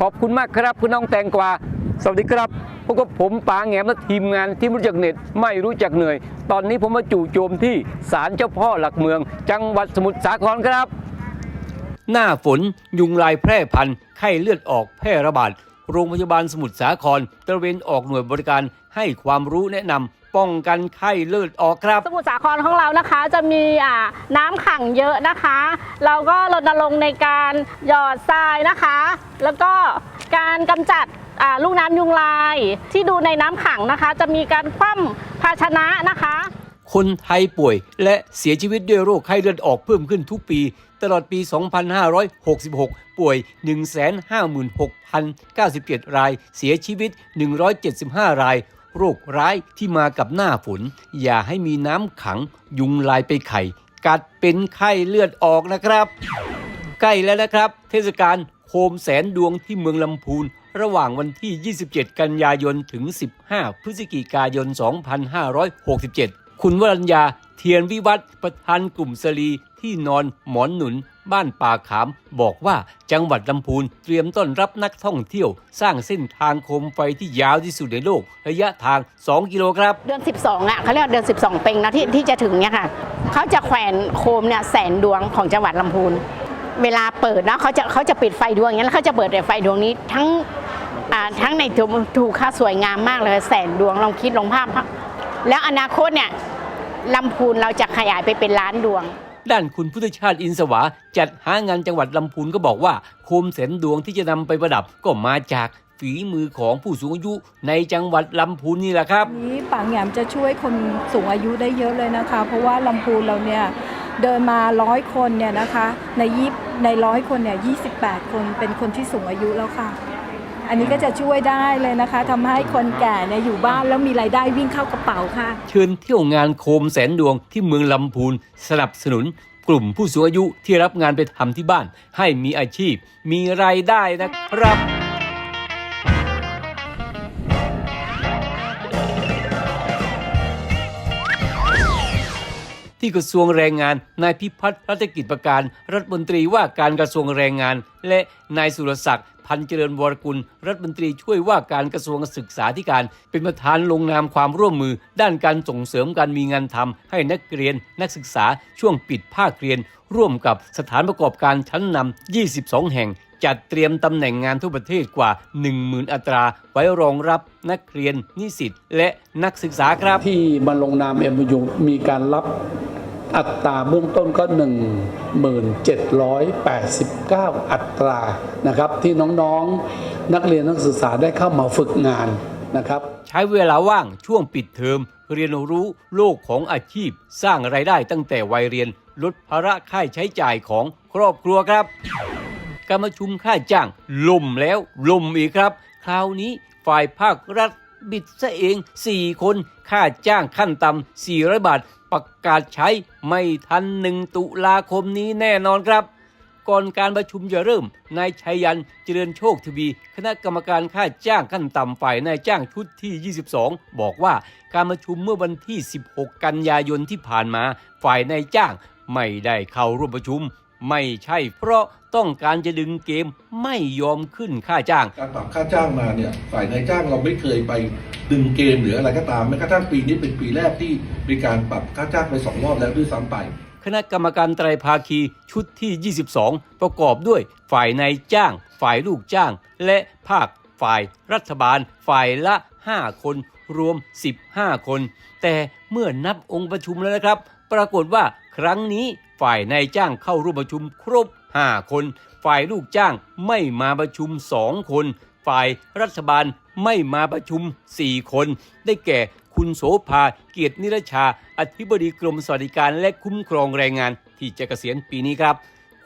ขอบคุณมากครับคุณน้องแตงกวาสวัสดีครับพบกับผมปาแงมและทีมงานที่ไม่รู้จักเน็ดไม่รู้จักเหนื่อย ตอนนี้ผมมาจู่โจมที่ศาลเจ้าพ่อหลักเมือง จังหวัดสมุทรสาครครับ หน้าฝนยุงลายแพร่พันธุ์ไข้เลือดออกแพร่ระบาดโรงพยาบาลสมุทรสาครตระเวนออกหน่วยบริการให้ความรู้แนะนำ ป้องกันไข้เลือดออกครับ สมุทรสาครของเรานะคะจะมีอ่าน้ำขังเยอะนะคะ เราก็รณรงค์ในการหยอดทรายนะคะ แล้วก็การกำจัดอ่าลูกน้ำยุงลาย ที่ดูในน้ำขังนะคะ จะมีการคว่ำภาชนะนะคะ คนไทยป่วยและเสียชีวิตด้วยโรคไข้เลือดออกเพิ่มขึ้นทุกปี ตลอดปี 2566 ป่วย 156,097 ราย เสียชีวิต 175 ราย โรคร้ายที่มากับหน้าฝน อย่าให้มีน้ำขังยุงลายไปไข่ กัดเป็นไข้เลือดออกนะครับ ใกล้แล้วนะครับ เทศกาลโคมแสนดวงที่เมืองลำพูน ระหว่างวันที่ 27 กันยายนถึง 15 พฤศจิกายน 2567 คุณวรัญญาเทียนวิวัฒน์ประธานกลุ่มสลีที่นอนหมอนหนุน บ้านป่าขามบอกว่าจังหวัดลำพูนเตรียมต้อนรับนักท่องเที่ยว สร้างเส้นทางโคมไฟที่ยาวที่สุดในโลก ระยะทาง 2 กิโลครับ เดือน 12อะเขาเรียกเดือน 12 เป็งนะที่ที่จะถึงเนี่ยค่ะเขาจะแขวนโคมเนี่ยแสนดวงของจังหวัดลำพูน เวลาเปิดนะเขาจะเขาจะปิดไฟดวงอย่างนี้แล้วเขาจะเปิดแต่ไฟดวงนี้ทั้งอ่าทั้งในถูกถูกค่าสวยงามมากเลยแสนดวงลองคิดลองภาพ แล้วอนาคตเนี่ยลำพูนเราจะขยายไปเป็นล้านดวง ด้านคุณพุทธชาติอินสวาจัดหางานจังหวัดลำพูนก็บอกว่าโคมแสนดวงที่จะนำไปประดับก็มาจากฝีมือของผู้สูงอายุในจังหวัดลำพูนนี่แหละครับนี้ปังแหยมจะช่วยคนสูงอายุได้เยอะเลยนะคะ เพราะว่าลำพูนเราเนี่ยเดินมาร้อยคนเนี่ยนะคะ ในยี่ในร้อยคนเนี่ยยีคนเป็นคนที่สูงอายุแล้วค่ะ อันนี้ก็จะช่วยได้เลยนะคะทำให้คนแก่เนี่ยอยู่บ้านแล้วมีรายได้วิ่งเข้ากระเป๋าค่ะ เชิญเที่ยวงานโคมแสนดวงที่เมืองลำพูนสนับสนุนกลุ่มผู้สูงอายุที่รับงานไปทำที่บ้าน ให้มีอาชีพ มีรายได้นะครับ ที่กระทรวงแรงงานนายพิพัฒน์รัชกิจประการ รัฐมนตรีว่าการกระทรวงแรงงาน และนายสุรศักดิ์ พันเจริญวรกุล รัฐมนตรีช่วยว่าการกระทรวงศึกษาธิการ เป็นประธานลงนามความร่วมมือ ด้านการส่งเสริมการมีงานทำให้นักเรียนนักศึกษาช่วงปิดภาคเรียน ร่วมกับสถานประกอบการชั้นนำ22 แห่ง จัดเตรียมตำแหน่งงานทั่วประเทศกว่า 10,000 อัตรา ไว้รองรับนักเรียนนิสิตและนักศึกษาครับที่มาลงนาม MOU มีการรับ อัตราเบื้องต้นก็ 1789 อัตรานะครับ ที่น้องๆนักเรียนนักศึกษาได้เข้ามาฝึกงานนะครับ ใช้เวลาว่างช่วงปิดเทอมเรียนรู้โลกของอาชีพ สร้างไรายได้ตั้งแต่วัยเรียนลดภาระค่าใช้จ่ายของครอบครัวครับ การประชุมค่าจ้างล่มแล้วล่มอีกครับ คราวนี้ฝ่ายภาครัฐ บิดซะเอง 4 คน ค่าจ้างขั้นต่ำ400 บาท ประกาศใช้ไม่ทันหนึ่งตุลาคมนี้แน่นอนครับ ก่อนการประชุมจะเริ่ม นายชัยยันเจริญโชคทวี คณะกรรมการค่าจ้างขั้นต่ำฝ่ายนายจ้างชุดที่ 22 บอกว่าการประชุมเมื่อวันที่ 16 กันยายนที่ผ่านมา ฝ่ายนายจ้างไม่ได้เข้าร่วมประชุม ไม่ใช่เพราะต้องการจะดึงเกมไม่ยอมขึ้นค่าจ้าง การปรับค่าจ้างมาเนี่ยฝ่ายนายจ้างเราไม่เคยไปดึงเกมหรืออะไรก็ตามแม้กระทั่งปีนี้เป็นปีแรกที่มีการปรับค่าจ้างไปสองรอบแล้วด้วยซ้ำไป คณะกรรมการไตรภาคีชุดที่ 22 ประกอบด้วยฝ่ายนายจ้าง ฝ่ายลูกจ้าง และภาคฝ่ายรัฐบาล ฝ่ายละ 5 คน รวม 15 คน แต่เมื่อนับองค์ประชุมแล้วนะครับ ปรากฏว่าครั้งนี้ ฝ่ายนายจ้างเข้าร่วมประชุมครบ 5 คน ฝ่ายลูกจ้างไม่มาประชุม 2 คน ฝ่ายรัฐบาลไม่มาประชุม 4 คน ได้แก่คุณโสภาเกียรตินิรชา อธิบดีกรมสวัสดิการและคุ้มครองแรงงาน ที่จะเกษียณปีนี้ครับ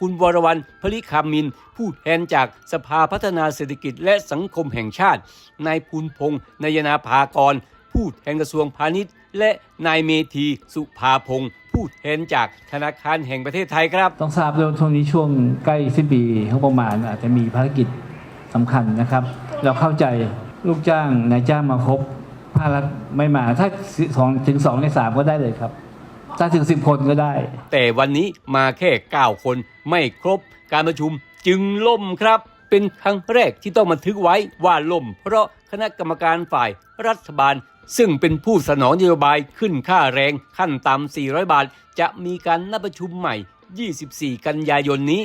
คุณวรวรรณพลิคามิน ผู้แทนจากสภาพัฒนาเศรษฐกิจและสังคมแห่งชาติ นายภูนพงษ์นายนาภากร ผู้แทนกระทรวงพาณิชย์ และนายเมธีสุภาพง ษ์ผู้แทนจากธนาคารแห่งประเทศไทยครับ ต้องทราบด้วยว่าช่วงนี้ช่วงใกล้สิ้นปีงบประมาณอาจจะมีภารกิจสำคัญนะครับ เราเข้าใจลูกจ้างนายจ้างมาครบภาครัฐไม่มาถ้าสองถึงสองในสามก็ได้เลยครับ ถ้าถึงสิบคนก็ได้ แต่วันนี้มาแค่9คนไม่ครบการประชุมจึงล่มครับ เป็นครั้งแรกที่ต้องบันทึกไว้ว่าล่ม เพราะคณะกรรมการฝ่ายรัฐบาล ซึ่งเป็นผู้สนองนโยบายขึ้นค่าแรงขั้นต่ำ 400 บาท จะมีการนัดประชุมใหม่ 24 กันยายนนี้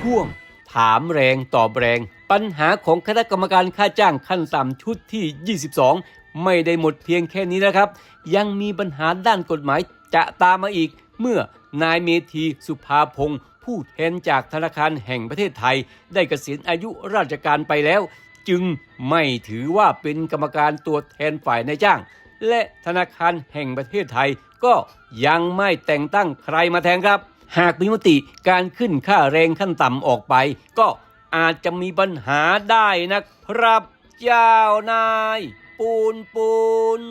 พ่วงถามแรงตอบแรง ปัญหาของคณะกรรมการค่าจ้างขั้นต่ำชุดที่ 22 ไม่ได้หมดเพียงแค่นี้นะครับ ยังมีปัญหาด้านกฎหมายจะตามมาอีก เมื่อนายเมธีสุภาพงศ์ผู้แทนจากธนาคารแห่งประเทศไทย ได้เกษียณอายุราชการไปแล้ว จึงไม่ถือว่าเป็นกรรมการตัวแทนฝ่ายนายจ้าง และธนาคารแห่งประเทศไทยก็ยังไม่แต่งตั้งใครมาแทนครับ หากมีมติการขึ้นค่าแรงขั้นต่ำออกไป ก็อาจจะมีปัญหาได้นะครับ เจ้านาย ปูนปูน